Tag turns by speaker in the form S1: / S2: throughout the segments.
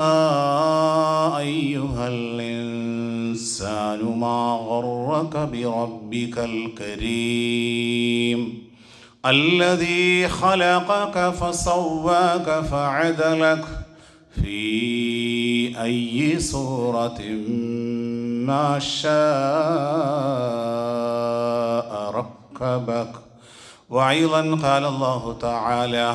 S1: أيها الإنسان ما غرك بربك الكريم الذي خلقك فسواك فعدلك في أي صورة ما شاء ركبك. وأيضا قال الله تعالى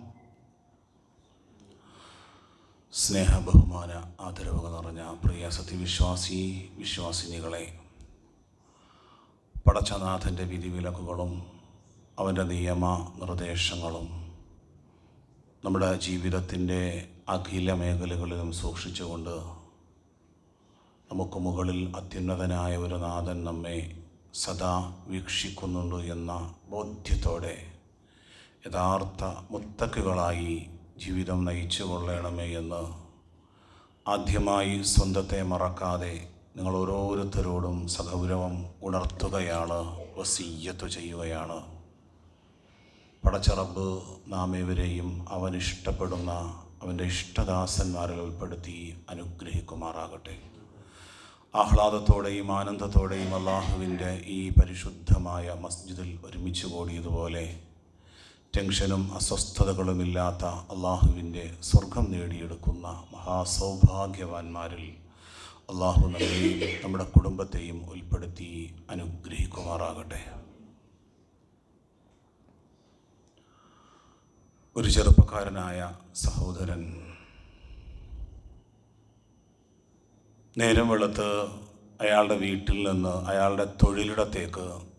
S1: സ്നേഹ ബഹുമാന ആദരവുകൾ നിറഞ്ഞ പ്രിയ സത്യവിശ്വാസി വിശ്വാസിനികളെ പടച്ചനാഥന്റെ വിധിവിലക്കുകളും അവന്റെ നിയമ നിർദ്ദേശങ്ങളും നമ്മുടെ ജീവിതത്തിന്റെ അഖില മേഖലകളിലും സൂക്ഷിച്ചുകൊണ്ട് നമുക്ക് മുകളിൽ അത്യുന്നതനായ ഒരു നാഥൻ നമ്മെ സദാ വീക്ഷിക്കുന്നുണ്ട് എന്ന ബോധ്യത്തോടെ യഥാർത്ഥ മുത്തക്കുകളായി ജീവിതം നയിച്ചു കൊള്ളണമേ എന്ന് ആദ്യമായി സ്വന്തത്തെ മറക്കാതെ നിങ്ങൾ ഓരോരുത്തരോടും സഗൗരവം ഉണർത്തുകയാണ് വസീയത്ത് ചെയ്യുകയാണ്. പടച്ചറബ് നാം ഇവരെയും അവൻ ഇഷ്ടപ്പെടുന്ന അവന്റെ ഇഷ്ടദാസന്മാരിൽ ഉൾപ്പെടുത്തി അനുഗ്രഹിക്കുമാറാകട്ടെ. ആഹ്ലാദത്തോടെയും ആനന്ദത്തോടെയും അള്ളാഹുവിന്റെ ഈ പരിശുദ്ധമായ മസ്ജിദിൽ ഒരുമിച്ച് കൂടിയതുപോലെ ടെൻഷനും അസ്വസ്ഥതകളുമില്ലാത്ത അള്ളാഹുവിന്റെ സ്വർഗം നേടിയെടുക്കുന്ന മഹാസൗഭാഗ്യവാന്മാരിൽ അള്ളാഹു നമ്മെയും നമ്മുടെ കുടുംബത്തെയും ഉൾപ്പെടുത്തി അനുഗ്രഹിക്കുമാറാകട്ടെ. ഒരു ചെറുപ്പക്കാരനായ സഹോദരൻ നേരം വെളുത്ത് അയാളുടെ വീട്ടിൽ നിന്ന് അയാളുടെ തൊഴിലിടത്തേക്ക്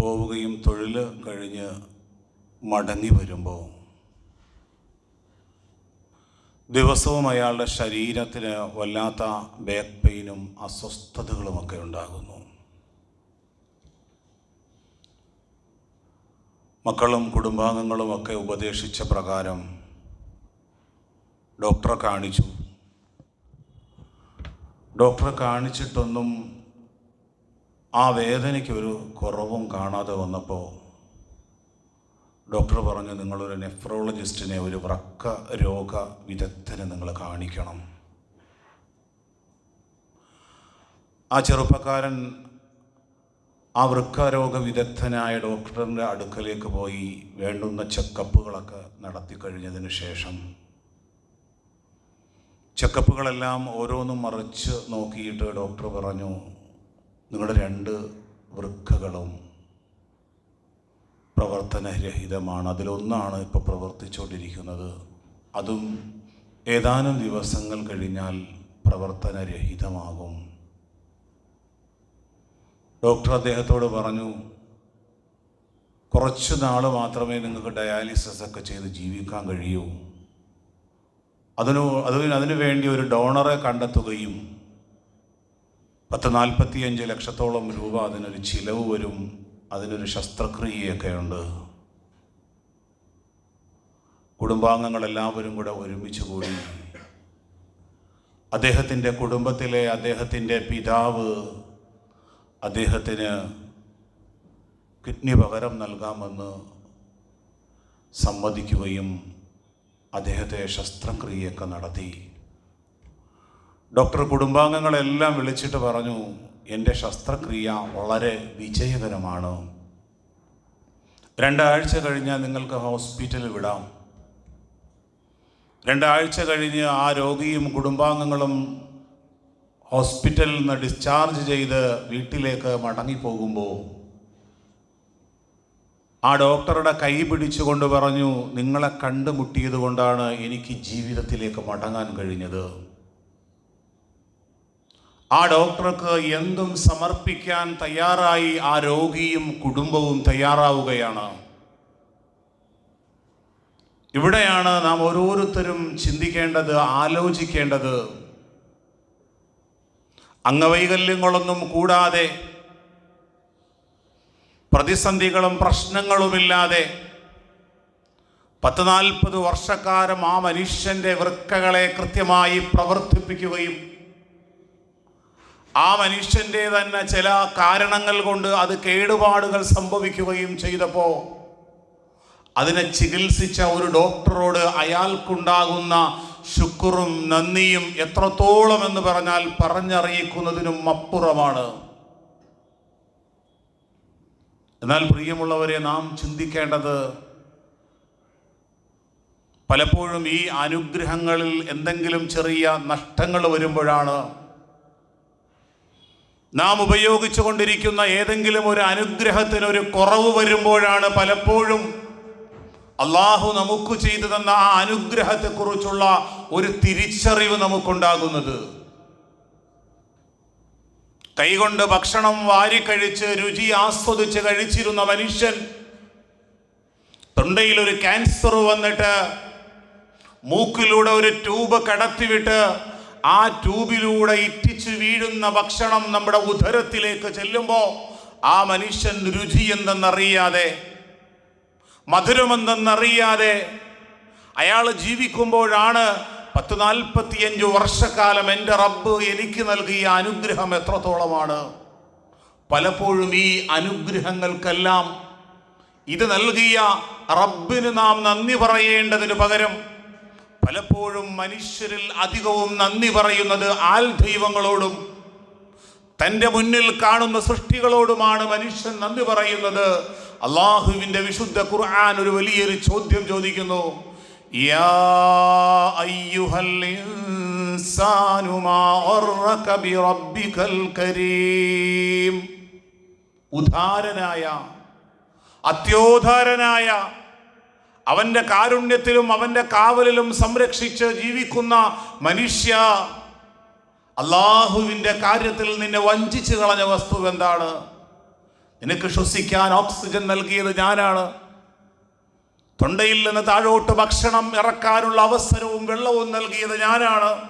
S1: പോവുകയും തൊഴിൽ കഴിഞ്ഞ് മടങ്ങി വരുമ്പോൾ ദിവസവും അയാളുടെ ശരീരത്തിന് വല്ലാത്ത ബാക്ക് പെയിനും അസ്വസ്ഥതകളുമൊക്കെ ഉണ്ടാകുന്നു. മക്കളും കുടുംബാംഗങ്ങളുമൊക്കെ ഉപദേശിച്ച പ്രകാരം ഡോക്ടറെ കാണിച്ചു. ഡോക്ടറെ കാണിച്ചിട്ടൊന്നും ആ വേദനയ്ക്ക് ഒരു കുറവും കാണാതെ വന്നപ്പോൾ ഡോക്ടർ പറഞ്ഞു നിങ്ങളൊരു നെഫ്രോളജിസ്റ്റിനെ ഒരു വൃക്ക രോഗ വിദഗ്ധനെ നിങ്ങൾ കാണിക്കണം. ആ ചെറുപ്പക്കാരൻ ആ വൃക്കരോഗ വിദഗ്ധനായ ഡോക്ടറിന്റെ അടുക്കലേക്ക് പോയി വേണ്ടുന്ന ചെക്കപ്പുകളൊക്കെ നടത്തി കഴിഞ്ഞതിന് ശേഷം ചെക്കപ്പുകളെല്ലാം ഓരോന്നും മറിച്ച് നോക്കിയിട്ട് ഡോക്ടർ പറഞ്ഞു നിങ്ങളുടെ രണ്ട് വൃക്കകളും പ്രവർത്തനരഹിതമാണ്. അതിലൊന്നാണ് ഇപ്പോൾ പ്രവർത്തിച്ചുകൊണ്ടിരിക്കുന്നത്. അതും ഏതാനും ദിവസങ്ങൾ കഴിഞ്ഞാൽ പ്രവർത്തനരഹിതമാകും. ഡോക്ടർ അദ്ദേഹത്തോട് പറഞ്ഞു കുറച്ച് നാൾ മാത്രമേ നിങ്ങൾക്ക് ഡയാലിസിസ് ഒക്കെ ചെയ്ത് ജീവിക്കാൻ കഴിയൂ. അതിനു അതിന് അതിനു വേണ്ടി ഒരു ഡോണറെ കണ്ടെത്തുകയും പത്ത് നാൽപ്പത്തിയഞ്ച് ലക്ഷത്തോളം രൂപ അതിനൊരു ചിലവ് വരും. അതിനൊരു ശസ്ത്രക്രിയയൊക്കെ ഉണ്ട് കുടുംബാംഗങ്ങളെല്ലാവരും കൂടെ ഒരുമിച്ച് കൂടി. അദ്ദേഹത്തിന്റെ കുടുംബത്തിലെ അദ്ദേഹത്തിന്റെ പിതാവ് അദ്ദേഹത്തിന് കിഡ്നി പകരം നൽകാമെന്ന് സമ്മതിക്കുകയും അദ്ദേഹത്തെ ശസ്ത്രക്രിയയൊക്കെ നടത്തി. ഡോക്ടർ കുടുംബാംഗങ്ങളെല്ലാം വിളിച്ചിട്ട് പറഞ്ഞു എന്റെ ശസ്ത്രക്രിയ വളരെ വിജയകരമാണ്. രണ്ടാഴ്ച കഴിഞ്ഞാൽ നിങ്ങൾക്ക് ഹോസ്പിറ്റലിൽ വിടാം. രണ്ടാഴ്ച കഴിഞ്ഞ് ആ രോഗിയും കുടുംബാംഗങ്ങളും ഹോസ്പിറ്റലിൽ നിന്ന് ഡിസ്ചാർജ് ചെയ്ത് വീട്ടിലേക്ക് മടങ്ങിപ്പോകുമ്പോൾ ആ ഡോക്ടറുടെ കൈ പിടിച്ചുകൊണ്ട് പറഞ്ഞു നിങ്ങളെ കണ്ടുമുട്ടിയത് കൊണ്ടാണ് എനിക്ക് ജീവിതത്തിലേക്ക് മടങ്ങാൻ കഴിഞ്ഞത്. ആ ഡോക്ടർക്ക് എന്തും സമർപ്പിക്കാൻ തയ്യാറായി ആ രോഗിയും കുടുംബവും തയ്യാറാവുകയാണ്. ഇവിടെയാണ് നാം ഓരോരുത്തരും ചിന്തിക്കേണ്ടത് ആലോചിക്കേണ്ടത്. അംഗവൈകല്യങ്ങളൊന്നും കൂടാതെ പ്രതിസന്ധികളും പ്രശ്നങ്ങളുമില്ലാതെ പത്ത് നാൽപ്പത് വർഷക്കാലം ആ മനുഷ്യന്റെ വൃക്കകളെ കൃത്യമായി പ്രവർത്തിപ്പിക്കുകയും ആ മനുഷ്യന്റെ തന്നെ ചില കാരണങ്ങൾ കൊണ്ട് അത് കേടുപാടുകൾ സംഭവിക്കുകയും ചെയ്തപ്പോൾ അതിനെ ചികിത്സിച്ച ഒരു ഡോക്ടറോട് അയാൾക്കുണ്ടാകുന്ന ശുക്റും നന്ദിയും എത്രത്തോളം എന്ന് പറഞ്ഞാൽ പറഞ്ഞറിയിക്കുന്നതിനും അപ്പുറമാണ്. എന്നാൽ പ്രിയമുള്ളവരെ നാം ചിന്തിക്കേണ്ടത് പലപ്പോഴും ഈ അനുഗ്രഹങ്ങളിൽ എന്തെങ്കിലും ചെറിയ നഷ്ടങ്ങൾ വരുമ്പോഴാണ് നാം ഉപയോഗിച്ചു കൊണ്ടിരിക്കുന്ന ഏതെങ്കിലും ഒരു അനുഗ്രഹത്തിന് ഒരു കുറവ് വരുമ്പോഴാണ് പലപ്പോഴും അള്ളാഹു നമുക്ക് ചെയ്തു തന്ന ആ അനുഗ്രഹത്തെക്കുറിച്ചുള്ള ഒരു തിരിച്ചറിവ് നമുക്കുണ്ടാകുന്നത്. കൈകൊണ്ട് ഭക്ഷണം വാരിക്കഴിച്ച് രുചി ആസ്വദിച്ച് കഴിച്ചിരുന്ന മനുഷ്യൻ തൊണ്ടയിൽ ഒരു ക്യാൻസർ വന്നിട്ട് മൂക്കിലൂടെ ഒരു ട്യൂബ് കടത്തിവിട്ട് ആ ട്യൂബിലൂടെ ഇറ്റിച്ചു വീഴുന്ന ഭക്ഷണം നമ്മുടെ ഉദരത്തിലേക്ക് ചെല്ലുമ്പോൾ ആ മനുഷ്യൻ രുചി എന്തെന്നറിയാതെ മധുരമെന്തെന്നറിയാതെ അയാൾ ജീവിക്കുമ്പോഴാണ് പത്ത് നാൽപ്പത്തിയഞ്ച് വർഷക്കാലം എന്റെ റബ്ബ് എനിക്ക് നൽകിയ അനുഗ്രഹം എത്രത്തോളമാണ്. പലപ്പോഴും ഈ അനുഗ്രഹങ്ങൾക്കെല്ലാം ഇത് നൽകിയ റബ്ബിന് നാം നന്ദി പറയേണ്ടതിന് പകരം പലപ്പോഴും മനുഷ്യരിൽ അധികവും നന്ദി പറയുന്നത് ആൽ ദൈവങ്ങളോടും തന്റെ മുന്നിൽ കാണുന്ന സൃഷ്ടികളോടുമാണ് മനുഷ്യൻ നന്ദി പറയുന്നത്. അള്ളാഹുവിന്റെ വിശുദ്ധ ഖുർആൻ ഒരു വലിയൊരു ചോദ്യം ചോദിക്കുന്നു. ഉദാരനായ അത്യോധാരനായ അവന്റെ കാരുണ്യത്തിലും അവന്റെ കാവലിലും സംരക്ഷിച്ച് ജീവിക്കുന്ന മനുഷ്യ അള്ളാഹുവിന്റെ കാര്യത്തിൽ നിന്നെ വഞ്ചിച്ചു കളഞ്ഞ വസ്തു എന്താണ്? നിനക്ക് ശ്വസിക്കാൻ ഓക്സിജൻ നൽകിയത് ഞാനാണ്. തൊണ്ടയിൽ നിന്ന് താഴോട്ട് ഭക്ഷണം ഇറക്കാനുള്ള അവസരവും വെള്ളവും നൽകിയത് ഞാനാണ്.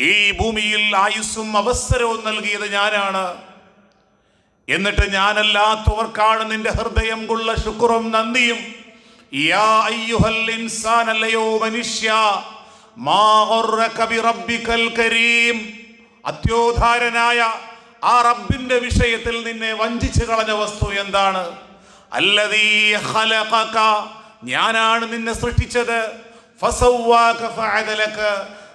S1: ഈ ഭൂമിയിൽ ആയുസ്സും അവസരവും നൽകിയത് ഞാനാണ്. എന്നിട്ട് ഞാനല്ലാത്തവർക്കാണ് നിന്റെ ഹൃദയം കൊള്ള ശുക്റും നന്ദിയും. മനുഷ്യ അത്യോധാരനായ ആ റബ്ബിന്റെ വിഷയത്തിൽ നിന്നെ വഞ്ചിച്ചു കളഞ്ഞ വസ്തു എന്താണ്? ഞാനാണ് നിന്നെ സൃഷ്ടിച്ചത്.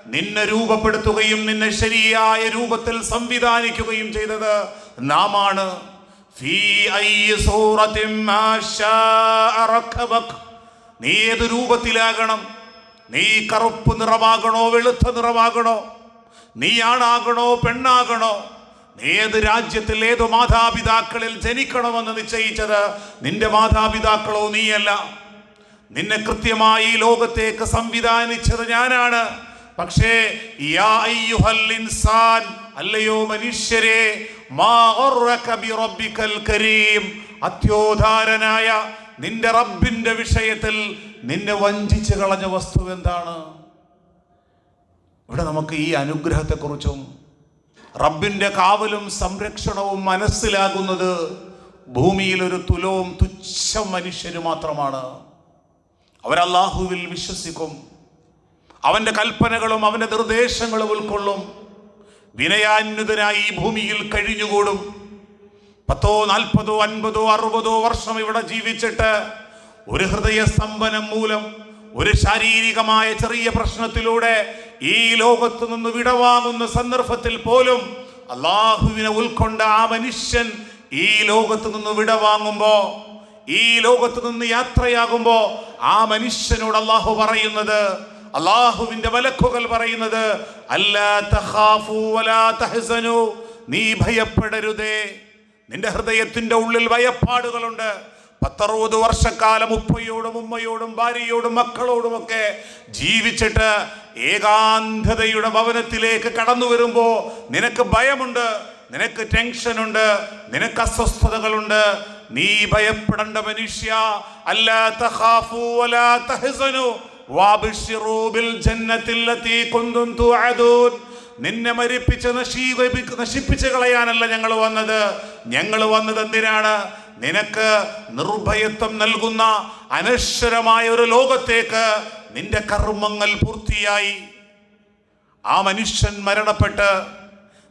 S1: നിന്നെ രൂപപ്പെടുത്തുകയും നിന്നെ ശരിയായ രൂപത്തിൽ സംവിധാനിക്കുകയും ചെയ്തത് നാമാണ്. നീ ഏത് രൂപത്തിലാകണം? നീ കറുപ്പ് നിറമാകണോ വെളുത്ത നിറമാകണോ? നീ ആണാകണോ പെണ്ണാകണോ? നീ ഏത് രാജ്യത്തിൽ ഏത് മാതാപിതാക്കളിൽ ജനിക്കണമെന്ന് നിശ്ചയിച്ചത് നിന്റെ മാതാപിതാക്കളോ നീയല്ല. നിന്നെ കൃത്യമായി ലോകത്തേക്ക് സംവിധാനിച്ചത് ഞാനാണ്. പക്ഷേ യാ അയ്യുഹൽ ഇൻസാൻ അല്ലയോ മനുഷ്യരെ അത്യോധാരനായ നിന്റെ റബ്ബിന്റെ വിഷയത്തിൽ നിന്നെ വഞ്ചിച്ചു കളഞ്ഞ വസ്തു എന്താണ്? ഇവിടെ നമുക്ക് ഈ അനുഗ്രഹത്തെക്കുറിച്ചും റബ്ബിന്റെ കാവലും സംരക്ഷണവും മനസ്സിലാകുന്നത് ഭൂമിയിൽ ഒരു തുലവും തുച്ഛ മനുഷ്യരു മാത്രമാണ്. അവരല്ലാഹുവിൽ വിശ്വസിക്കും. അവന്റെ കൽപ്പനകളും അവന്റെ നിർദ്ദേശങ്ങളും ഉൾക്കൊള്ളും. വിനയാന്വിതനായി ഈ ഭൂമിയിൽ കഴിഞ്ഞുകൂടും. പത്തോ നാൽപ്പതോ അൻപതോ അറുപതോ വർഷം ഇവിടെ ജീവിച്ചിട്ട് ഒരു ഹൃദയ സ്തംഭനം മൂലം ഒരു ശാരീരികമായ ചെറിയ പ്രശ്നത്തിലൂടെ ഈ ലോകത്ത് നിന്ന് വിടവാങ്ങുന്ന സന്ദർഭത്തിൽ പോലും അള്ളാഹുവിനെ ഉൾക്കൊണ്ട ആ മനുഷ്യൻ ഈ ലോകത്ത് നിന്ന് വിടവാങ്ങുമ്പോ ഈ ലോകത്ത് നിന്ന് യാത്രയാകുമ്പോ ആ മനുഷ്യനോട് അള്ളാഹു പറയുന്നത് അള്ളാഹുവിന്റെ വലക്കുകൾ പറയുന്നത് നീ ഭയപ്പെടരുതേ. നിന്റെ ഹൃദയത്തിന്റെ ഉള്ളിൽ ഭയപ്പാടുകളുണ്ട്. പത്തറുപത് വർഷക്കാലം ഉപ്പയോടും ഉമ്മയോടും ഭാര്യയോടും മക്കളോടുമൊക്കെ ജീവിച്ചിട്ട് ഏകാന്തതയുടെ ഭവനത്തിലേക്ക് കടന്നു വരുമ്പോൾ നിനക്ക് ഭയമുണ്ട് നിനക്ക് ടെൻഷനുണ്ട് നിനക്ക് അസ്വസ്ഥതകളുണ്ട്. നീ ഭയപ്പെടേണ്ട മനുഷ്യ അല്ലാ തഹാഫു വലാ തഹ്സനു. നിന്നെ മരിപ്പിച്ച് നശിപ്പിച്ച് കളയാനല്ല ഞങ്ങൾ വന്നത്. ഞങ്ങൾ വന്നത് എന്തിനാണ്? നിനക്ക് നിർഭയത്വം നൽകുന്ന അനശ്വരമായ ഒരു ലോകത്തേക്ക് നിന്റെ കർമ്മങ്ങൾ പൂർത്തിയായി. ആ മനുഷ്യൻ മരണപ്പെട്ട്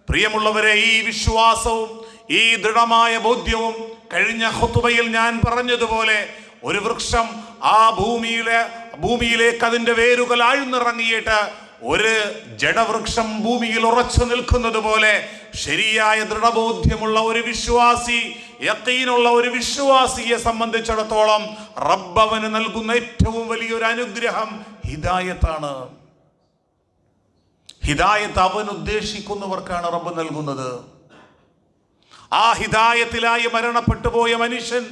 S1: പ്രിയമുള്ളവരെ ഈ വിശ്വാസവും ഈ ദൃഢമായ ബോധ്യവും കഴിഞ്ഞ ഹുത്തുബയിൽ ഞാൻ പറഞ്ഞതുപോലെ ഒരു വൃക്ഷം ആ ഭൂമിയിലെ ഭൂമിയിലേക്ക് അതിന്റെ വേരുകൾ ആഴ്ന്നിറങ്ങിയിട്ട് ഒരു ജഡവൃക്ഷം ഭൂമിയിൽ ഉറച്ചു നിൽക്കുന്നത് പോലെ ശരിയായ ദൃഢബോധ്യമുള്ള ഒരു വിശ്വാസി യക്കീനുള്ള ഒരു വിശ്വാസിയെ സംബന്ധിച്ചിടത്തോളം റബ്ബവന് നൽകുന്ന ഏറ്റവും വലിയൊരു അനുഗ്രഹം ഹിദായത്താണ്. ഹിദായത്ത് അവൻ ഉദ്ദേശിക്കുന്നവർക്കാണ് റബ്ബ് നൽകുന്നത്. ആ ഹിദായത്തിലായി മരണപ്പെട്ടു പോയ മനുഷ്യൻ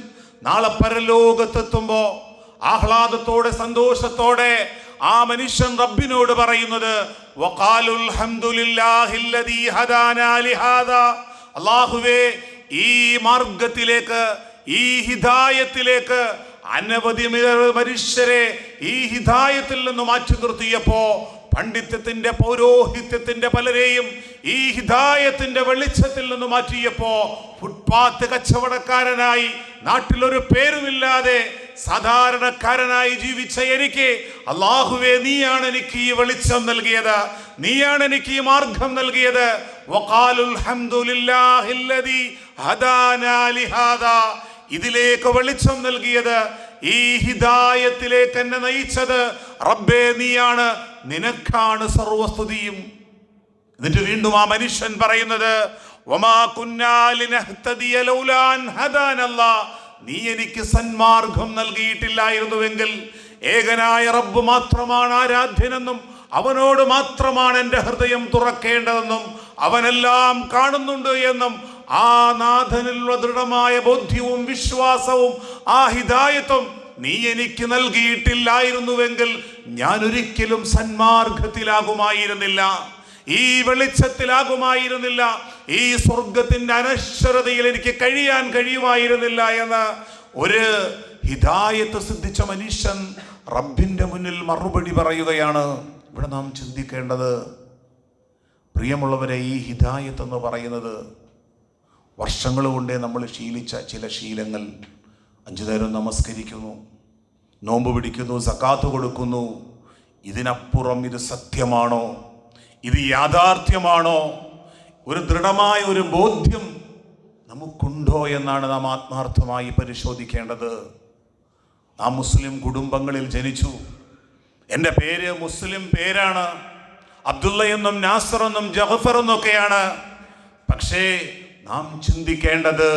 S1: നാളെ പരലോകത്തെത്തുമ്പോ ആഹ്ലാദത്തോടെ സന്തോഷത്തോടെ ആ മനുഷ്യൻ റബ്ബിനോട് പറയുന്നത്. അല്ലാഹുവേ ഈ മാർഗത്തിലേക്ക് ഈ ഹിദായത്തിലേക്ക് അനവധി മനുഷ്യരെ ഈ ഹിദായത്തിൽ നിന്ന് മാറ്റി നിർത്തിയപ്പോ പണ്ഡിത്യത്തിന്റെ പൗരോഹിത്യത്തിന്റെ പലരെയും ഈ ഹിതായത്തിന്റെ വെളിച്ചത്തിൽ നിന്ന് മാറ്റിയപ്പോ ഫുട്പാത്ത് കച്ചവടക്കാരനായി നാട്ടിലൊരു പേരുമില്ലാതെ സാധാരണക്കാരനായി ജീവിച്ച എനിക്ക് അള്ളാഹുവേ നീയാണ് എനിക്ക് ഈ വെളിച്ചം നൽകിയത് നീയാണ് എനിക്ക് ഈ മാർഗം നൽകിയത്. ഇതിലേക്ക് വെളിച്ചം നൽകിയത് ഈ ഹിദായത്തിലേക്ക് എന്നെ നയിച്ചത് റബ്ബേ നീയാണ് നിനക്കാണ് സർവസ്തുതിയും എന്നിട്ട് വീണ്ടും ആ മനുഷ്യൻ പറയുന്നത്. നീ എനിക്ക് സന്മാർഗം നൽകിയിട്ടില്ലായിരുന്നുവെങ്കിൽ ഏകനായ റബ്ബ് മാത്രമാണ് ആരാധ്യനെന്നും അവനോട് മാത്രമാണ് എന്റെ ഹൃദയം തുറക്കേണ്ടതെന്നും അവനെല്ലാം കാണുന്നുണ്ട് എന്നും ആ നാഥനിലുള്ള ദൃഢമായ ബോധ്യവും വിശ്വാസവും ആ ഹിതായത്വം നീ എനിക്ക് നൽകിയിട്ടില്ലായിരുന്നുവെങ്കിൽ ഞാൻ ഒരിക്കലും സന്മാർഗത്തിലാകുമായിരുന്നില്ല. ഈ വെളിച്ചത്തിലാകുമായിരുന്നില്ല. ഈ സ്വർഗത്തിന്റെ അനശ്വരതയിൽ എനിക്ക് കഴിയാൻ കഴിയുമായിരുന്നില്ല എന്ന് ഒരു ഹിതായത്ത് സിദ്ധിച്ച മനുഷ്യൻ റബ്ബിന്റെ മുന്നിൽ മറുപടി പറയുകയാണ്. ഇവിടെ നാം ചിന്തിക്കേണ്ടത് പ്രിയമുള്ളവരെ ഈ ഹിതായത്ത് എന്ന് പറയുന്നത് വർഷങ്ങൾ കൊണ്ടേ നമ്മൾ ശീലിച്ച ചില ശീലങ്ങൾ. അഞ്ചു നേരം നമസ്കരിക്കുന്നു നോമ്പ് പിടിക്കുന്നു സക്കാത്ത് കൊടുക്കുന്നു. ഇതിനപ്പുറം ഇത് സത്യമാണോ? ഇത് യാഥാർത്ഥ്യമാണോ? ഒരു ദൃഢമായ ഒരു ബോധ്യം നമുക്കുണ്ടോ എന്നാണ് നാം ആത്മാർത്ഥമായി പരിശോധിക്കേണ്ടത്. ആ മുസ്ലിം കുടുംബങ്ങളിൽ ജനിച്ചു. എന്റെ പേര് മുസ്ലിം പേരാണ്. അബ്ദുള്ള എന്നും നാസർ എന്നും ജഹഫർ എന്നൊക്കെയാണ് പക്ഷേ നാം ചിന്തിക്കേണ്ടത്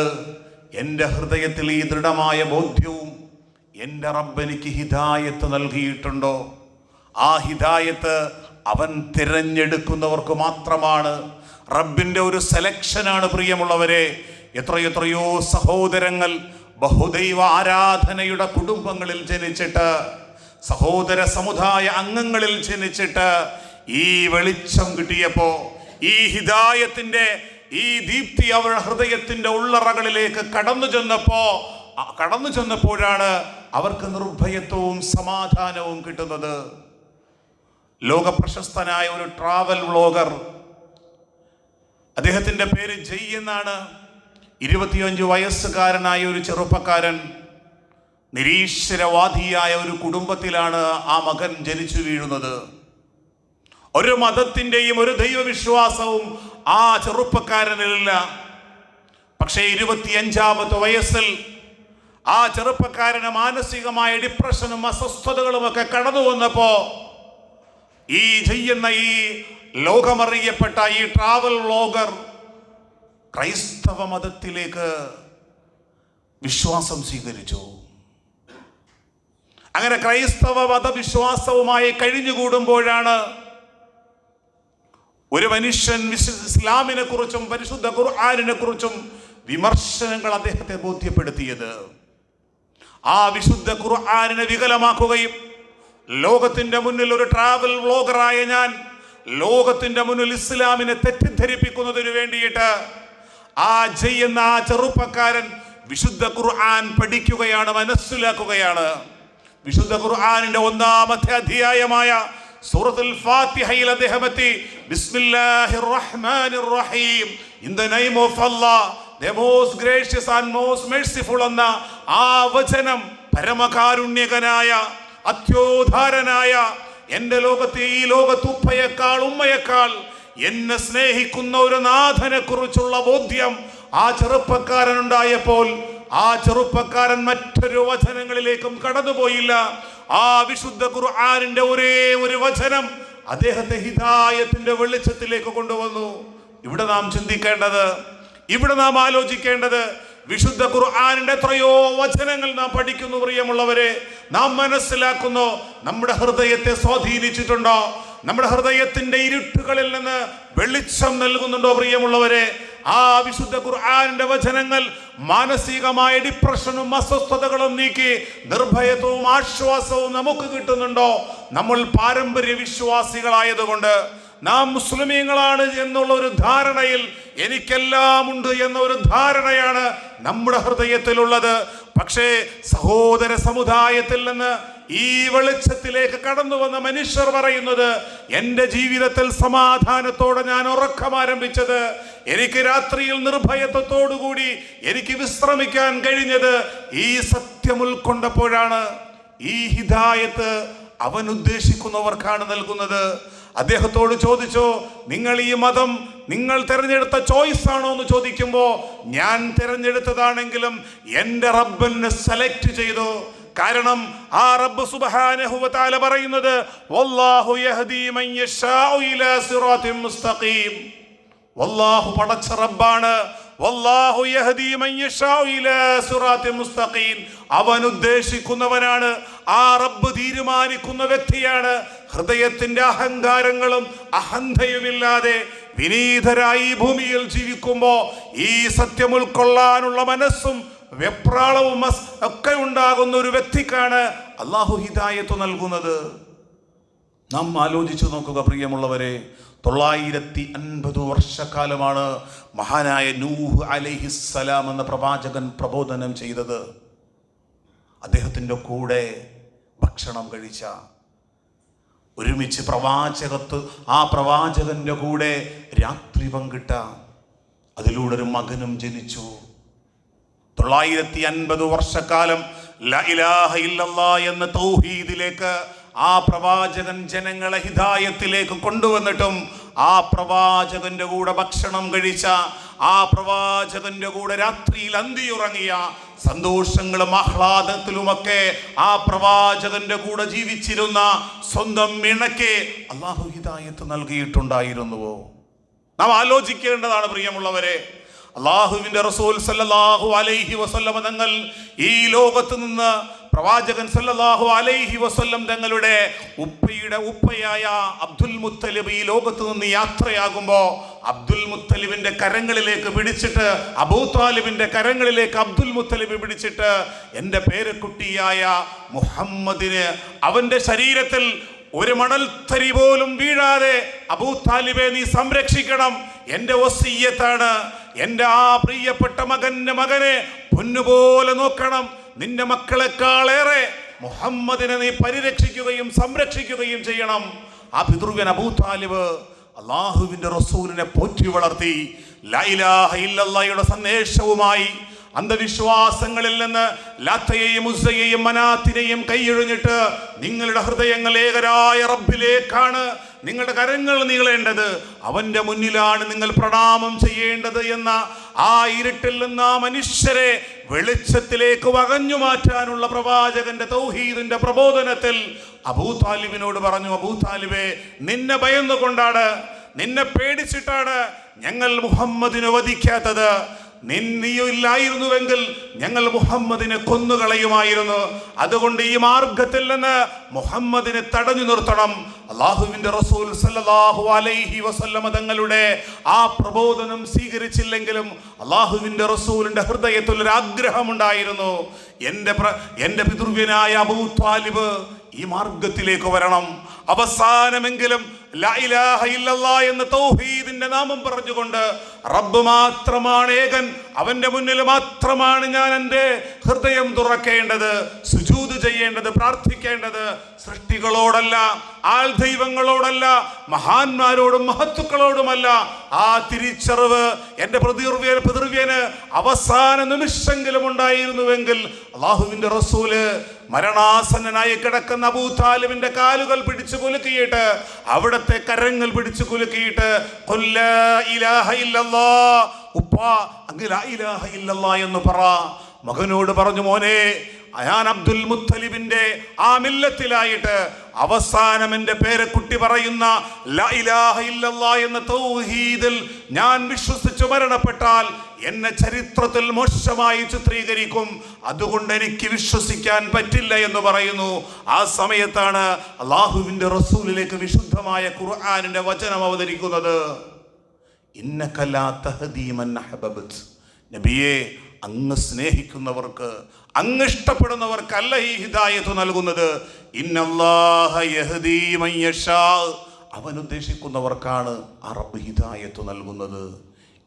S1: എന്റെ ഹൃദയത്തിൽ ഈ ദൃഢമായ ബോധ്യവും എന്റെ റബ്ബനിക്ക് ഹിതായത്ത് നൽകിയിട്ടുണ്ടോ? ആ ഹിതായത്ത് അവൻ തിരഞ്ഞെടുക്കുന്നവർക്ക് മാത്രമാണ്. റബ്ബിന്റെ ഒരു സെലക്ഷനാണ് പ്രിയമുള്ളവരെ. എത്രയെത്രയോ സഹോദരങ്ങൾ ബഹുദൈവ ആരാധനയുടെ കുടുംബങ്ങളിൽ ജനിച്ചിട്ട് സഹോദര സമുദായ അംഗങ്ങളിൽ ജനിച്ചിട്ട് ഈ വെളിച്ചം കിട്ടിയപ്പോൾ ഈ ഹിദായത്തിന്റെ ഈ ദീപ്തി അവരുടെ ഹൃദയത്തിന്റെ ഉള്ളറകളിലേക്ക് കടന്നു ചെന്നപ്പോ കടന്നു ചെന്നപ്പോഴാണ് അവർക്ക് നിർഭയത്വവും സമാധാനവും കിട്ടുന്നത്. ലോകപ്രശസ്തനായ ഒരു ട്രാവൽ വ്ളോഗർ അദ്ദേഹത്തിന്റെ പേര് ജയ് എന്നാണ്. ഇരുപത്തിയഞ്ച് വയസ്സുകാരനായ ഒരു ചെറുപ്പക്കാരൻ നിരീശ്വരവാദിയായ ഒരു കുടുംബത്തിലാണ് ആ മകൻ ജനിച്ചു വീഴുന്നത്. ഒരു മതത്തിന്റെയും ഒരു ദൈവവിശ്വാസവും ആ ചെറുപ്പക്കാരനില്ല പക്ഷേ ഇരുപത്തിയഞ്ചാമത്തെ വയസ്സിൽ ആ ചെറുപ്പക്കാരന് മാനസികമായ ഡിപ്രഷനും അസ്വസ്ഥതകളും ഒക്കെ കടന്നു വന്നപ്പോ ഈ ചെയ്യുന്ന ഈ ലോകമറിയപ്പെട്ട ഈ ട്രാവൽ വ്ലോഗർ ക്രൈസ്തവ മതത്തിലേക്ക് വിശ്വാസം സ്വീകരിച്ചു. അങ്ങനെ ക്രൈസ്തവ മതവിശ്വാസവുമായി കഴിഞ്ഞുകൂടുമ്പോഴാണ് ഒരു മനുഷ്യൻ ഇസ്ലാമിനെ കുറിച്ചും പരിശുദ്ധ ഖുർആാനിനെ കുറിച്ചും വിമർശനങ്ങൾ അദ്ദേഹത്തെ ബോധ്യപ്പെടുത്തിയത്. ആ വിശുദ്ധ ഖുർആാനിനെ വികലമാക്കുകയും ലോകത്തിന്റെ മുന്നിൽ ഒരു ട്രാവൽ വ്ലോഗറായ ഞാൻ ലോകത്തിന്റെ മുന്നിൽ ഇസ്ലാമിനെ തെറ്റിദ്ധരിപ്പിക്കുന്നതിന് വേണ്ടിയിട്ട് ആ ചെയ്യുന്ന ആ ചെറുപ്പക്കാരൻ വിശുദ്ധ ഖുർആൻ പഠിക്കുകയാണ് മനസ്സിലാക്കുകയാണ്. വിശുദ്ധ ഖുർആാനിന്റെ ഒന്നാമത്തെ അധ്യായമായ സൂറത്തുൽ ഫാത്തിഹയിൽ അദ്ദേഹം എത്തി. ബിസ്മില്ലാഹിർ റഹ്മാനിർ റഹീം in the name of Allah the most gracious and most merciful എന്ന ആ വചനം പരമകാരുണ്യകനായ അത്യോധാരനായ എന്റെ ലോകത്തെ ഈ ലോകത്ത് ഉപ്പയേക്കാൾ ഉമ്മയേക്കാൾ എന്നെ സ്നേഹിക്കുന്ന ഒരു നാഥനെ കുറിച്ചുള്ള ബോധ്യം ആ ചെറുപ്പക്കാരനുണ്ടായപ്പോൾ ആ ചെറുപ്പക്കാരൻ മറ്റൊരു വചനങ്ങളിലേക്കും കടന്നുപോയില്ല. ആ വിശുദ്ധ ഖുർആാനിന്റെ ഒരേ ഒരു വചനം അദ്ദേഹത്തെ ഹിതായത്തിന്റെ വെളിച്ചത്തിലേക്ക് കൊണ്ടുവന്നു. ഇവിടെ നാം ചിന്തിക്കേണ്ടത് ഇവിടെ നാം ആലോചിക്കേണ്ടത് വിശുദ്ധ ഖുർആാനിന്റെ എത്രയോ വചനങ്ങൾ നാം പഠിക്കുന്നു പ്രിയമുള്ളവരെ. നാം മനസ്സിലാക്കുന്നു നമ്മുടെ ഹൃദയത്തെ സ്വാധീനിച്ചിട്ടുണ്ടോ? നമ്മുടെ ഹൃദയത്തിന്റെ ഇരുട്ടുകളിൽ നിന്ന് വെളിച്ചം നൽകുന്നുണ്ടോ പ്രിയമുള്ളവരെ? ആ വിശുദ്ധ ഖുർആാനിന്റെ വചനങ്ങൾ മാനസികമായ ഡിപ്രഷനും അസ്വസ്ഥതകളും നീക്കി നിർഭയത്വവും ആശ്വാസവും നമുക്ക് കിട്ടുന്നുണ്ടോ? നമ്മൾ പാരമ്പര്യ വിശ്വാസികളായതുകൊണ്ട് നാം മുസ്ലിമീങ്ങളാണ് എന്നുള്ള ഒരു ധാരണയിൽ എനിക്കെല്ലാം ഉണ്ട് എന്ന ഒരു ധാരണയാണ് നമ്മുടെ ഹൃദയത്തിലുള്ളത്. പക്ഷേ സഹോദര സമുദായത്തിൽ നിന്ന് ഈ വെളിച്ചത്തിലേക്ക് കടന്നു വന്ന മനുഷ്യർ പറയുന്നത് എന്റെ ജീവിതത്തിൽ സമാധാനത്തോടെ ഞാൻ ഉറക്കം ആരംഭിച്ചത് എനിക്ക് രാത്രിയിൽ നിർഭയത്വത്തോടുകൂടി എനിക്ക് വിശ്രമിക്കാൻ കഴിഞ്ഞത് ഈ സത്യം ഉൾക്കൊണ്ടപ്പോഴാണ്. ഈ ഹിതായത്ത് അവൻ ഉദ്ദേശിക്കുന്നവർക്കാണ് നൽകുന്നത്. അദ്ദേഹത്തോട് ചോദിച്ചോ നിങ്ങൾ ഈ മതം നിങ്ങൾ തിരഞ്ഞെടുത്ത ചോയ്സ് ആണോ എന്ന് ചോദിക്കുമ്പോൾ ഞാൻ തിരഞ്ഞെടുത്തതാണെങ്കിലും എന്റെ റബ്ബനെ സെലക്ട് ചെയ്തു കാരണം ആ റബ്ബ് സുബ്ഹാനഹു വ തആല പറയുന്നത് വല്ലാഹു പടച്ച റബ്ബാണ് അവൻ ഉദ്ദേശിക്കുന്നവനാണ് ആ റബ്ബ് തീരുമാനിക്കുന്ന വ്യക്തിയാണ്. ഹൃദയത്തിന്റെ അഹങ്കാരങ്ങളും അഹന്തയുമില്ലാതെ വിനീതരായി ഭൂമിയിൽ ജീവിക്കുമ്പോൾ ഈ സത്യം ഉൾക്കൊള്ളാനുള്ള മനസ്സും വെപ്രാളവും ഒക്കെ ഉണ്ടാകുന്ന ഒരു വ്യക്തിക്കാണ് അള്ളാഹു ഹിദായത്ത് നൽകുന്നത്. നാം ആലോചിച്ചു നോക്കുക പ്രിയമുള്ളവരെ തൊള്ളായിരത്തി അൻപത് വർഷക്കാലമാണ് മഹാനായ നൂഹ് അലൈഹിസ്സലാം എന്ന പ്രവാചകൻ പ്രബോധനം ചെയ്തത്. അദ്ദേഹത്തിന്റെ കൂടെ ഭക്ഷണം കഴിച്ച ഒരുമിച്ച് പ്രവാചകത്ത് ആ പ്രവാചകന്റെ കൂടെ രാത്രി പങ്കിട്ട അതിലൂടെ ഒരു മകനും ജനിച്ചു. തൊള്ളായിരത്തി അൻപത് വർഷക്കാലം എന്ന തൗഹീദിലേക്ക് ആ പ്രവാചകൻ ജനങ്ങളെ ഹിതായത്തിലേക്ക് കൊണ്ടുവന്നിട്ടും ആ പ്രവാചകന്റെ കൂടെ ഭക്ഷണം കഴിച്ച ആ പ്രവാചകന്റെ കൂടെ രാത്രിയിൽ അന്തിയുറങ്ങിയ സന്തോഷങ്ങളും ആഹ്ലാദത്തിലുമൊക്കെ ആ പ്രവാചകന്റെ കൂടെ ജീവിച്ചിരുന്ന സ്വന്തം ഇണയ്ക്ക് അള്ളാഹു ഹിതായത്ത് നൽകിയിട്ടുണ്ടായിരുന്നുവോ? നാം ആലോചിക്കേണ്ടതാണ് പ്രിയമുള്ളവരെ അള്ളാഹുവിന്റെ റസൂൽ സല്ലാഹു അലൈഹി വസ്ല്ലം തങ്ങൾ ഈ ലോകത്ത് നിന്ന് പ്രവാചകൻ സല്ലാഹു അലൈഹി വസല്ലം തങ്ങളുടെ ഉപ്പയുടെ ഉപ്പയായ അബ്ദുൽ മുത്തലിബ് ഈ ലോകത്ത് നിന്ന് യാത്രയാകുമ്പോൾ അബ്ദുൽ മുത്തലിബിന്റെ കരങ്ങളിലേക്ക് പിടിച്ചിട്ട് അബൂ താലിബിന്റെ കരങ്ങളിലേക്ക് അബ്ദുൽ മുത്തലിബ് പിടിച്ചിട്ട് എന്റെ പേരക്കുട്ടിയായ മുഹമ്മദിന് അവന്റെ ശരീരത്തിൽ ഒരു മണൽത്തരി പോലും വീഴാതെ അബൂ താലിബെ നീ സംരക്ഷിക്കണം. എന്റെ വസീയത്താണ് എന്റെ ആ പ്രിയപ്പെട്ട മകന്റെ മകനെ പൊന്നുപോലെ നോക്കണം. നിന്റെ മക്കളെക്കാളേറെ മുഹമ്മദിനെ നീ പരിരക്ഷിക്കുകയും സംരക്ഷിക്കുകയും ചെയ്യണം. ആ പിതൃവൻ അബൂതാലിബ് അള്ളാഹുവിന്റെ റസൂലിനെ പോറ്റി വളർത്തി ലൈലാഹയില്ലയുടെ സന്ദേശവുമായി അന്ധവിശ്വാസങ്ങളിൽ നിന്ന് ലാത്തയെയും ഉസ്സയെയും മനാത്തിനെയും കൈയൊഴിഞ്ഞിട്ട് നിങ്ങളുടെ ഹൃദയങ്ങൾ ഏകരായ റബ്ബിലേക്കാണ് നിങ്ങളുടെ കരങ്ങൾ നീളേണ്ടത് അവന്റെ മുന്നിലാണ് നിങ്ങൾ പ്രണാമം ചെയ്യേണ്ടത് എന്ന ആ ഇരുട്ടിൽ നിന്ന് ആ മനുഷ്യരെ വെളിച്ചത്തിലേക്ക് വകഞ്ഞു മാറ്റാനുള്ള പ്രവാചകന്റെ തൗഹീദിന്റെ പ്രബോധനത്തിൽ അബൂ താലിബിനോട് പറഞ്ഞു അബൂ താലിബെ നിന്നെ ഭയന്നുകൊണ്ടാണ് നിന്നെ പേടിച്ചിട്ടാണ് ഞങ്ങൾ മുഹമ്മദിനെ വധിക്കാത്തത്. നിന്നിയില്ലായിരുന്നുവെങ്കിൽ ഞങ്ങൾ മുഹമ്മദിനെ കൊന്നുകളയുമായിരുന്നു. അതുകൊണ്ട് ഈ മാർഗത്തിൽ നിന്ന് മുഹമ്മദിനെ തടഞ്ഞു നിർത്തണം. അള്ളാഹുവിന്റെ റസൂൽ സല്ലല്ലാഹു അലൈഹി വസല്ലമ തങ്ങളുടെ ആ പ്രബോധനം സ്വീകരിച്ചില്ലെങ്കിലും അള്ളാഹുവിന്റെ റസൂലിന്റെ ഹൃദയത്തിൽ ഒരു ആഗ്രഹമുണ്ടായിരുന്നു. എന്റെ എന്റെ പിതൃവ്യനായ അബൂ താലിബ് ഈ മാർഗത്തിലേക്ക് വരണം. അവസാനമെങ്കിലും ലാ ഇലാഹ ഇല്ലല്ലാ എന്ന തൗഹീദിന്റെ നാമം പറഞ്ഞുകൊണ്ട് റബ്ബ് മാത്രമാണ് ഏകൻ അവന്റെ മുന്നിൽ മാത്രമാണ് ഞാൻ എന്റെ ഹൃദയം തുറക്കേണ്ടത് സുജൂത് ചെയ്യേണ്ടത് പ്രാർത്ഥിക്കേണ്ടത്. സൃഷ്ടികളോടല്ല ആൾ ദൈവങ്ങളോടല്ല മഹാന്മാരോടും മഹത്തുക്കളോടുമല്ല. ആ തിരിച്ചറിവ് എന്റെ പ്രതിർവ്യ പിതൃവ്യന് അവസാന നിമിഷെങ്കിലും ഉണ്ടായിരുന്നുവെങ്കിൽ അള്ളാഹുവിന്റെ റസൂൽ മരണാസന്നനായി കിടക്കുന്ന അബൂതാലിബിന്റെ കാലുകൾ പിടിച്ചു കുലുക്കിയിട്ട് അവിടത്തെ കരങ്ങൾ പിടിച്ചു കുലുക്കിയിട്ട് കൊല്ല ഇലാഹ ഇല്ലല്ലാ ഇല്ലല്ലാ എന്ന് പറ. മകനോട് പറഞ്ഞു മോനെ അയാൻ അബ്ദുൽ മുത്തലിബിന്റെ ആ മില്ലത്തിലായിട്ട് അവസാനം എന്റെ പേരക്കുട്ടി പറയുന്ന എന്ന തൗഹീദിൽ ഞാൻ വിശ്വസിച്ചു മരണപ്പെട്ടാൽ എന്നെ ചരിത്രത്തിൽ മോശമായി ചിത്രീകരിക്കും. അതുകൊണ്ട് എനിക്ക് വിശ്വസിക്കാൻ പറ്റില്ല എന്ന് പറയുന്നു. ആ സമയത്താണ് അള്ളാഹുവിന്റെ റസൂലിലേക്ക് വിശുദ്ധമായ ഖുർആാനിന്റെ വചനം അവതരിക്കുന്നത്. നബിയെ അങ്ങ് സ്നേഹിക്കുന്നവർക്ക് അങ്ങ് ഇഷ്ടപ്പെടുന്നവർക്കല്ല ഈ ഹിദായത്ത് നൽകുന്നത്. അവൻ ഉദ്ദേശിക്കുന്നവർക്കാണ് അറബ് ഹിദായത്ത് നൽകുന്നത്.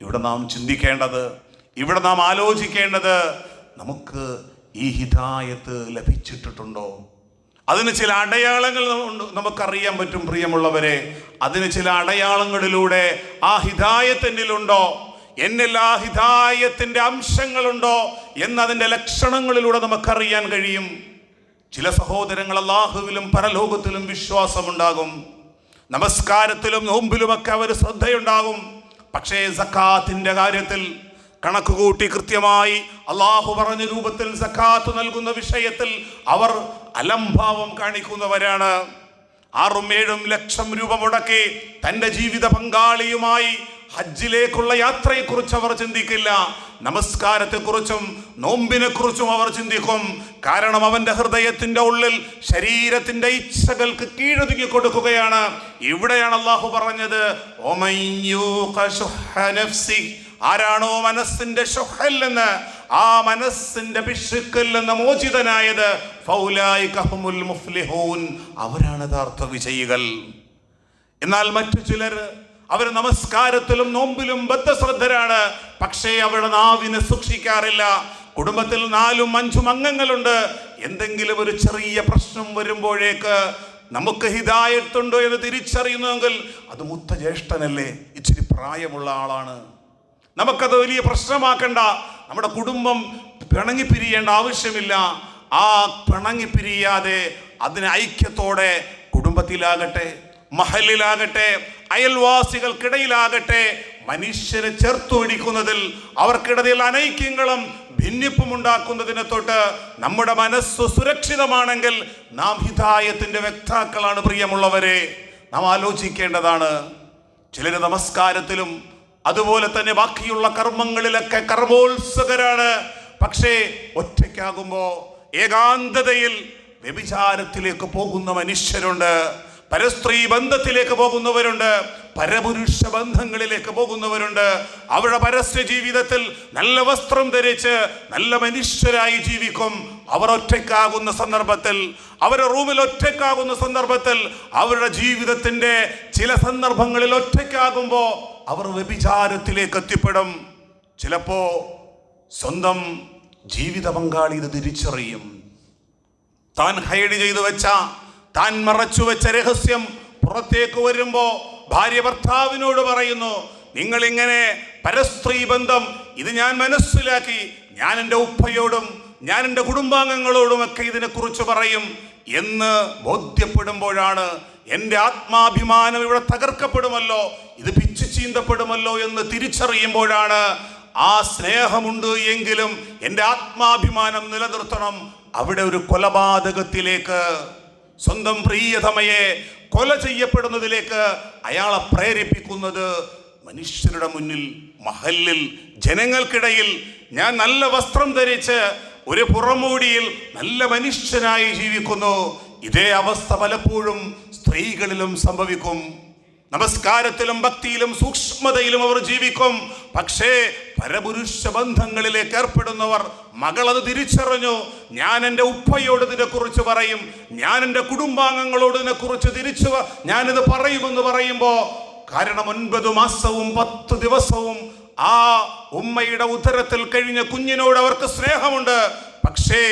S1: ഇവിടെ നാം ചിന്തിക്കേണ്ടത് ഇവിടെ നാം ആലോചിക്കേണ്ടത് നമുക്ക് ഈ ഹിദായത്ത് ലഭിച്ചിട്ടുണ്ടോ? അതിന് ചില അടയാളങ്ങൾ നമുക്കറിയാൻ പറ്റും പ്രിയമുള്ളവരെ. അതിന് ചില അടയാളങ്ങളിലൂടെ ആ ഹിതായത്തിന്റെലുണ്ടോ എന്നിൽ ആ ഹിതായത്തിന്റെ അംശങ്ങളുണ്ടോ? എന്നതിന്റെ ലക്ഷണങ്ങളിലൂടെ നമുക്കറിയാൻ കഴിയും. ചില സഹോദരങ്ങൾ അള്ളാഹുവിലും പരലോകത്തിലും വിശ്വാസമുണ്ടാകും. നമസ്കാരത്തിലും നോമ്പിലുമൊക്കെ അവർ ശ്രദ്ധയുണ്ടാകും. പക്ഷേ സക്കാത്തിന്റെ കാര്യത്തിൽ കണക്ക് കൂട്ടി കൃത്യമായി അള്ളാഹു പറഞ്ഞ രൂപത്തിൽ സക്കാത്ത് നൽകുന്ന വിഷയത്തിൽ അവർ അലംഭാവം കാണിക്കുന്നവരാണ്. ആറും ഏഴും ലക്ഷം രൂപ മുടക്കി തന്റെ ജീവിത പങ്കാളിയുമായി ഹജ്ജിലേക്കുള്ള യാത്രയെക്കുറിച്ച് അവർ ചിന്തിക്കില്ല. നമസ്കാരത്തെക്കുറിച്ചും നോമ്പിനെക്കുറിച്ചും അവർ ചിന്തിക്കും. കാരണം അവന്റെ ഹൃദയത്തിന്റെ ഉള്ളിൽ ശരീരത്തിന്റെ ഇച്ഛകൾക്ക് കീഴൊതുങ്ങി കൊടുക്കുകയാണ്. ഇവിടെയാണ് അള്ളാഹു പറഞ്ഞത് "ഒമൻ യൂഖ ശുഹ്ഹ നഫ്സി." ആരാണോ മനസ്സിന്റെ ഷുഹൽ ആ മനസ്സിന്റെ പിശുക്കിൽ നിന്ന് മോചിതനായത് മുഫ്ലിഹൂൻ. അവരാണ് യഥാർത്ഥ വിജയികൾ. എന്നാൽ മറ്റു ചിലർ അവർ നമസ്കാരത്തിലും നോമ്പിലും ബദ്ധശ്രദ്ധരാണ്. പക്ഷേ അവരുടെ നാവിനെ സൂക്ഷിക്കാറില്ല. കുടുംബത്തിൽ നാലും അഞ്ചും അംഗങ്ങളുണ്ട്. എന്തെങ്കിലും ഒരു ചെറിയ പ്രശ്നം വരുമ്പോഴേക്ക് നമുക്ക് ഹിതായത്തുണ്ടോ എന്ന് തിരിച്ചറിയുന്നുവെങ്കിൽ അത് മുത്ത ജ്യേഷ്ഠനല്ലേ? ഇച്ചിരി പ്രായമുള്ള ആളാണ്. നമുക്കത് വലിയ പ്രശ്നമാക്കണ്ട. നമ്മുടെ കുടുംബം പിണങ്ങിപ്പിരിയേണ്ട ആവശ്യമില്ല. ആ പിണങ്ങിപ്പിരിയാതെ അതിന് ഐക്യത്തോടെ കുടുംബത്തിലാകട്ടെ മഹലിലാകട്ടെ അയൽവാസികൾക്കിടയിലാകട്ടെ മനുഷ്യരെ ചേർത്തു പിടിക്കുന്നതിൽ അവർക്കിടയിൽ അനൈക്യങ്ങളും ഭിന്നിപ്പും ഉണ്ടാക്കുന്നതിനെ തൊട്ട് നമ്മുടെ മനസ്സ് സുരക്ഷിതമാണെങ്കിൽ നാം ഹിതായത്തിന്റെ വ്യക്താക്കളാണ് പ്രിയമുള്ളവരെ. നാം ആലോചിക്കേണ്ടതാണ്. ചിലര് നമസ്കാരത്തിലും അതുപോലെ തന്നെ ബാക്കിയുള്ള കർമ്മങ്ങളിലൊക്കെ കർമ്മോത്സുകരാണ്. പക്ഷേ ഒറ്റയ്ക്കാകുമ്പോ ഏകാന്തതയിൽ വ്യഭിചാരത്തിലേക്ക് പോകുന്ന മനുഷ്യരുണ്ട്. പരസ്ത്രീ ബന്ധത്തിലേക്ക് പോകുന്നവരുണ്ട് പരപുരുഷ ബന്ധങ്ങളിലേക്ക് പോകുന്നവരുണ്ട്. അവരുടെ പരസ്യ ജീവിതത്തിൽ നല്ല വസ്ത്രം ധരിച്ച് നല്ല മനുഷ്യരായി ജീവിക്കും. അവർ ഒറ്റയ്ക്കാകുന്ന സന്ദർഭത്തിൽ അവരുടെ റൂമിൽ ഒറ്റയ്ക്കാകുന്ന സന്ദർഭത്തിൽ അവരുടെ ജീവിതത്തിന്റെ ചില സന്ദർഭങ്ങളിൽ ഒറ്റയ്ക്കാകുമ്പോൾ അവർ വ്യഭിചാരത്തിലേക്ക് എത്തിപ്പെടും. ചിലപ്പോൾ സ്വന്തം ജീവിത പങ്കാളി ഇത് തിരിച്ചറിയും. താൻ ഹൈഡ് ചെയ്തു വെച്ച താൻ മറച്ചു വെച്ച രഹസ്യം പുറത്തേക്ക് വരുമ്പോ ഭാര്യ ഭർത്താവിനോട് പറയുന്നു നിങ്ങളിങ്ങനെ പരസ്ത്രീ ബന്ധം ഇത് ഞാൻ മനസ്സിലാക്കി ഞാൻ എന്റെ ഉപ്പയോടും ഞാൻ എന്റെ കുടുംബാംഗങ്ങളോടുമൊക്കെ ഇതിനെക്കുറിച്ച് പറയും എന്ന് ബോധ്യപ്പെടുമ്പോഴാണ് എന്റെ ആത്മാഭിമാനം ഇവിടെ തകർക്കപ്പെടുമല്ലോ ഇത് പിച്ചു ചീന്തപ്പെടുമല്ലോ എന്ന് തിരിച്ചറിയുമ്പോഴാണ് ആ സ്നേഹമുണ്ട് എങ്കിലും എന്റെ ആത്മാഭിമാനം നിലനിർത്തണം അവിടെ ഒരു കൊലപാതകത്തിലേക്ക് സ്വന്തം പ്രിയതമയെ കൊല ചെയ്യപ്പെടുന്നതിലേക്ക് അയാളെ പ്രേരിപ്പിക്കുന്നത് മനുഷ്യരുടെ മുന്നിൽ മഹലിൽ ജനങ്ങൾക്കിടയിൽ. ഞാൻ നല്ല വസ്ത്രം ധരിച്ച് ഒരു പുറമൂടിയിൽ നല്ല മനുഷ്യനായി ജീവിക്കുന്നു. ഇതേ അവസ്ഥ പലപ്പോഴും സ്ത്രീകളിലും സംഭവിക്കും. നമസ്കാരത്തിലും ഭക്തിയിലും സൂക്ഷ്മതയിലും അവർ ജീവിക്കും. പക്ഷേ പരപുരുഷ ബന്ധങ്ങളിലേക്ക് ഏർപ്പെടുന്നവർ മകൾ അത് തിരിച്ചറിഞ്ഞു. ഞാൻ എന്റെ ഉപ്പയോട് ഇതിനെക്കുറിച്ച് പറയും. ഞാൻ എന്റെ കുടുംബാംഗങ്ങളോട് ഇതിനെക്കുറിച്ച് തിരിച്ചു ഞാനിത് പറയുമെന്ന് പറയുമ്പോൾ കാരണം ഒൻപത് മാസവും പത്ത് ദിവസവും ആ ഉമ്മയുടെ ഉദരത്തിൽ കഴിഞ്ഞ കുഞ്ഞിനോട് അവർക്ക് സ്നേഹമുണ്ട്. പക്ഷേ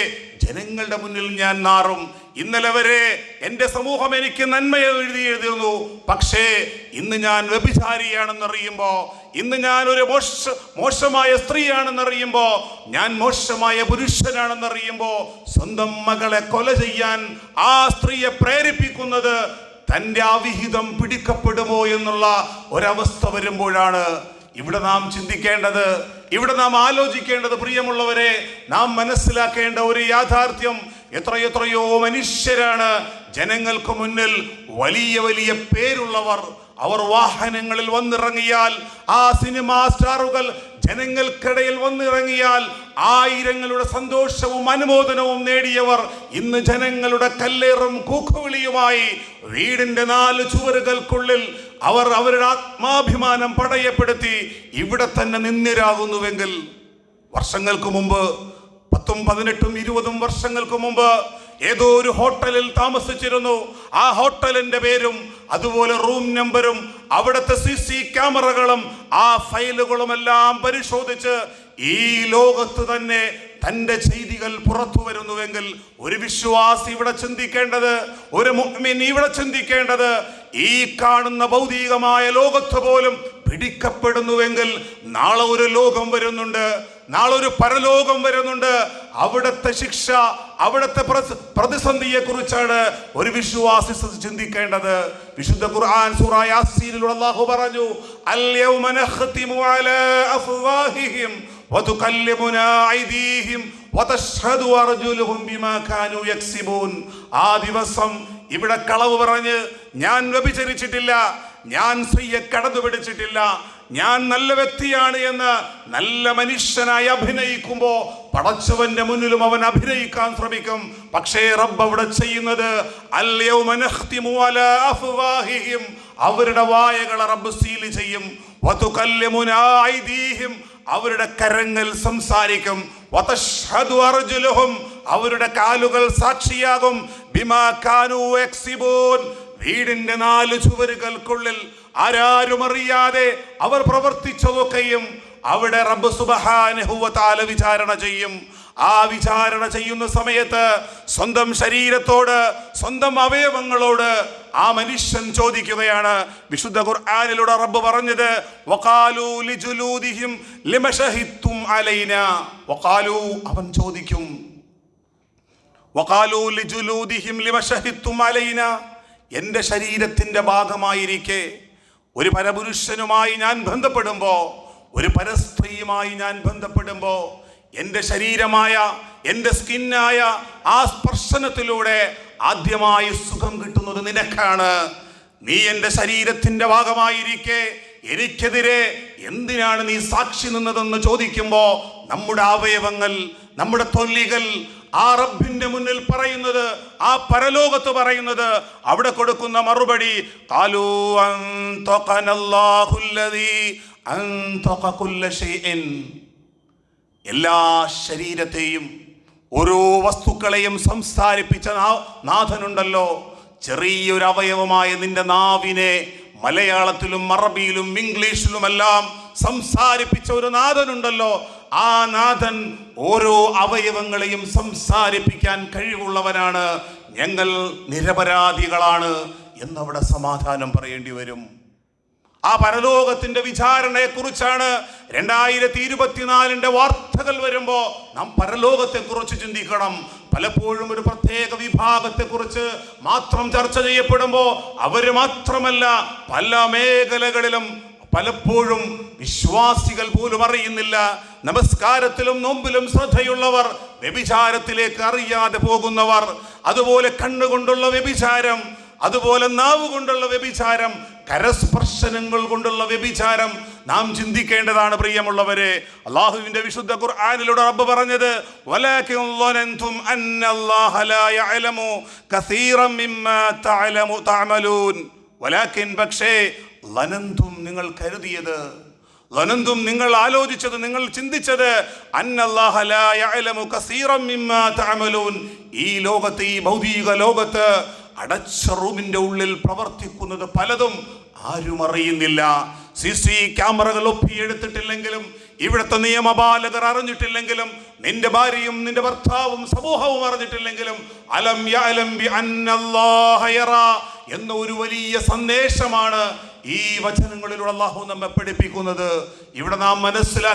S1: ജനങ്ങളുടെ മുന്നിൽ ഞാൻ നാറും. ഇന്നലെ വരെ എന്റെ സമൂഹം എനിക്ക് നന്മ എഴുതി എഴുതിയിരുന്നു. പക്ഷേ ഇന്ന് ഞാൻ വ്യഭിചാരിയാണെന്നറിയുമ്പോൾ ഇന്ന് ഞാൻ ഒരു മോശ മോശമായ സ്ത്രീയാണെന്നറിയുമ്പോൾ ഞാൻ മോശമായ പുരുഷനാണെന്നറിയുമ്പോൾ സ്വന്തം മകളെ കൊല ചെയ്യാൻ ആ സ്ത്രീയെ പ്രേരിപ്പിക്കുന്നത് തന്റെ അവിഹിതം പിടിക്കപ്പെടുമോ എന്നുള്ള ഒരവസ്ഥ വരുമ്പോഴാണ്. ഇവിടെ നാം ചിന്തിക്കേണ്ടത് ഇവിടെ നാം ആലോചിക്കേണ്ടത് പ്രിയമുള്ളവരെ നാം മനസ്സിലാക്കേണ്ട ഒരു യാഥാർത്ഥ്യം എത്രയെത്രയോ മനുഷ്യരാണ് ജനങ്ങൾക്ക് മുന്നിൽ വലിയ വലിയ പേരുള്ളവർ. അവർ വാഹനങ്ങളിൽ വന്നിറങ്ങിയാൽ ആ സിനിമാ സ്റ്റാറുകൾ ജനങ്ങൾക്കിടയിൽ വന്നിറങ്ങിയാൽ ആയിരങ്ങളുടെ സന്തോഷവും അനുമോദനവും നേടിയവർ ഇന്ന് ജനങ്ങളുടെ കല്ലേറും കൂക്കുവിളിയുമായി വീടിന്റെ നാല് ചുവരുകൾക്കുള്ളിൽ അവർ അവരുടെ ആത്മാഭിമാനം പടയപ്പെടുത്തി ഇവിടെ തന്നെ നിന്നിരാകുന്നുവെങ്കിൽ വർഷങ്ങൾക്ക് മുമ്പ് പത്തും പതിനെട്ടും ഇരുപതും വർഷങ്ങൾക്ക് മുമ്പ് ഏതോ ഒരു ഹോട്ടലിൽ താമസിച്ചിരുന്നു. ആ ഹോട്ടലിന്റെ പേരും അതുപോലെ റൂം നമ്പറും അവിടുത്തെ സി സി ക്യാമറകളും ആ ഫയലുകളും എല്ലാം പരിശോധിച്ച് ഈ ലോകത്ത് തന്നെ തന്റെ ചെയ്തികൾ പുറത്തു വരുന്നുവെങ്കിൽ ഒരു വിശ്വാസി ഇവിടെ ചിന്തിക്കേണ്ടത് ഒരു മുഅ്മിൻ ഇവിടെ ചിന്തിക്കേണ്ടത് ഈ കാണുന്ന ഭൗതികമായ ലോകത്ത് പോലും പിടിക്കപ്പെടുന്നുവെങ്കിൽ നാളെ ഒരു ലോകം വരുന്നുണ്ട്. നാളെ ഒരു പരലോകം വരുന്നുണ്ട്. അവിടുത്തെ ശിക്ഷ അവിടുത്തെ പ്രതിസന്ധിയെ കുറിച്ചാണ് ഒരു വിശ്വാസി ചിന്തിക്കേണ്ടത്. വിശുദ്ധ ഖുർആൻ സൂറായ അല്ലാഹു പറഞ്ഞു ആ ദിവസം ഇവിടെ കളവ് പറഞ്ഞ് ഞാൻ വ്യഭിചരിച്ചിട്ടില്ല ഞാൻ സ്ത്രീയെ കടന്നു പിടിച്ചിട്ടില്ല ഞാൻ നല്ല വ്യക്തിയാണ് എന്ന് നല്ല മനുഷ്യനായി അഭിനയിക്കുമ്പോൾ പടച്ചവന്റെ മുന്നിലും അവൻ അഭിനയിക്കാൻ ശ്രമിക്കും. പക്ഷേ റബ്ബ് അവിടെ ചെയ്യുന്നത് അവരുടെ വായകളെ റബ്ബ് സീൽ ചെയ്യും. അവരുടെ കരങ്ങൾ സംസാരിക്കും. അവരുടെ കാലുകൾ സാക്ഷിയാകും. വീടിന്റെ നാല് ചുവരുകൾക്കുള്ളിൽ ആരാരും അറിയാതെ അവർ പ്രവർത്തിച്ചതൊക്കെയും അവിടെ റബ്ബ് സുബഹാനഹുവതാല വിചാരണ ചെയ്യും. ആ വിചാരണ ചെയ്യുന്ന സമയത്ത് സ്വന്തം ശരീരത്തോട് സ്വന്തം അവയവങ്ങളോട് ആ മനുഷ്യൻ ചോദിക്കുകയാണ്. വിശുദ്ധ ഖുർആാനിലൂടെ റബ്ബ് പറഞ്ഞത് അലൈന. അവൻ ചോദിക്കും. എന്റെ ശരീരത്തിന്റെ ഭാഗമായിരിക്കെ. ഒരു പരപുരുഷനുമായി ഞാൻ ബന്ധപ്പെടുമ്പോൾ ഒരു പരസ്ത്രീയുമായി ഞാൻ ബന്ധപ്പെടുമ്പോൾ എന്റെ ശരീരമായ എന്റെ സ്കിന്നായ ആ സ്പർശനത്തിലൂടെ ആദ്യമായി സുഖം കിട്ടുന്നത് നിനക്കാണ്. നീ എന്റെ ശരീരത്തിന്റെ ഭാഗമായിരിക്കെ എനിക്കെതിരെ എന്തിനാണ് നീ സാക്ഷി നിന്നതെന്ന് ചോദിക്കുമ്പോൾ നമ്മുടെ അവയവങ്ങൾ നമ്മുടെ തൊല്ലികൾ ആ റബ്ബിന്റെ മുന്നിൽ പറയുന്നത് ആ പരലോകത്ത് പറയുന്നത് അവിടെ കൊടുക്കുന്ന മറുപടി. എല്ലാ ശരീരത്തെയും ഓരോ വസ്തുക്കളെയും സംസാരിപ്പിച്ച നാഥനുണ്ടല്ലോ ചെറിയൊരു അവയവമായ നിന്റെ നാവിനെ മലയാളത്തിലും അറബിയിലും ഇംഗ്ലീഷിലുമെല്ലാം സംസാരിപ്പിച്ച ഒരു നാഥനുണ്ടല്ലോ ആ നാഥൻ ഓരോ അവയവങ്ങളെയും സംസാരിപ്പിക്കാൻ കഴിവുള്ളവനാണ്. ഞങ്ങൾ നിരപരാധികളാണ് എന്നവിടെ സമാധാനം പറയേണ്ടി വരും. ആ പരലോകത്തിന്റെ വിചാരണയെ കുറിച്ചാണ് രണ്ടായിരത്തി ഇരുപത്തിനാലിന്റെ വാർത്തകൾ വരുമ്പോൾ നാം പരലോകത്തെക്കുറിച്ച് ചിന്തിക്കണം. പലപ്പോഴും ഒരു പ്രത്യേക വിഭാഗത്തെക്കുറിച്ച് മാത്രം ചർച്ച ചെയ്യപ്പെടുമ്പോൾ അവർ മാത്രമല്ല പല മേഖലകളിലും പലപ്പോഴും വിശ്വാസികൾ പോലും അറിയുന്നില്ല. നമസ്കാരത്തിലും നോമ്പിലും ശ്രദ്ധയുള്ളവർ വ്യഭിചാരത്തിലേക്ക് അറിയാതെ പോകുന്നവർ. അതുപോലെ കണ്ണുകൊണ്ടുള്ള വ്യഭിചാരം അതുപോലെ നാവ് കൊണ്ടുള്ള വ്യഭിചാരം കരസ്പർശനങ്ങൾ കൊണ്ടുള്ള വ്യഭിചാരം നാം ചിന്തിക്കേണ്ടതാണ് പ്രിയമുള്ളവരെ. അള്ളാഹുവിന്റെ വിശുദ്ധ ഖുർആാനിലൂടെ റബ്ബ് പറഞ്ഞത് പക്ഷേ ലനന്തും നിങ്ങൾ കരുതിയത് ലനന്തും നിങ്ങൾ ആലോചിച്ചത് നിങ്ങൾ ചിന്തിച്ചത് ഈ ലോകത്ത് ഈ ഭൗതിക ലോകത്ത് അടച്ച റൂമിന്റെ ഉള്ളിൽ പ്രവർത്തിക്കുന്നത് പലതും ആരും അറിയുന്നില്ല. സി സി ക്യാമറകൾ ഒപ്പിയെടുത്തിട്ടില്ലെങ്കിലും ഇവിടുത്തെ നിയമപാലകർ അറിഞ്ഞിട്ടില്ലെങ്കിലും നിന്റെ ഭാര്യയും നിന്റെ ഭർത്താവും സമൂഹവും അറിഞ്ഞിട്ടില്ലെങ്കിലും അലം എന്ന ഒരു വലിയ സന്ദേശമാണ് ഈ വചനങ്ങളിലൂടെ അള്ളാഹു നമ്മെ പഠിപ്പിക്കുന്നത്. ഇവിടെ നാം മനസ്സിലാക്കി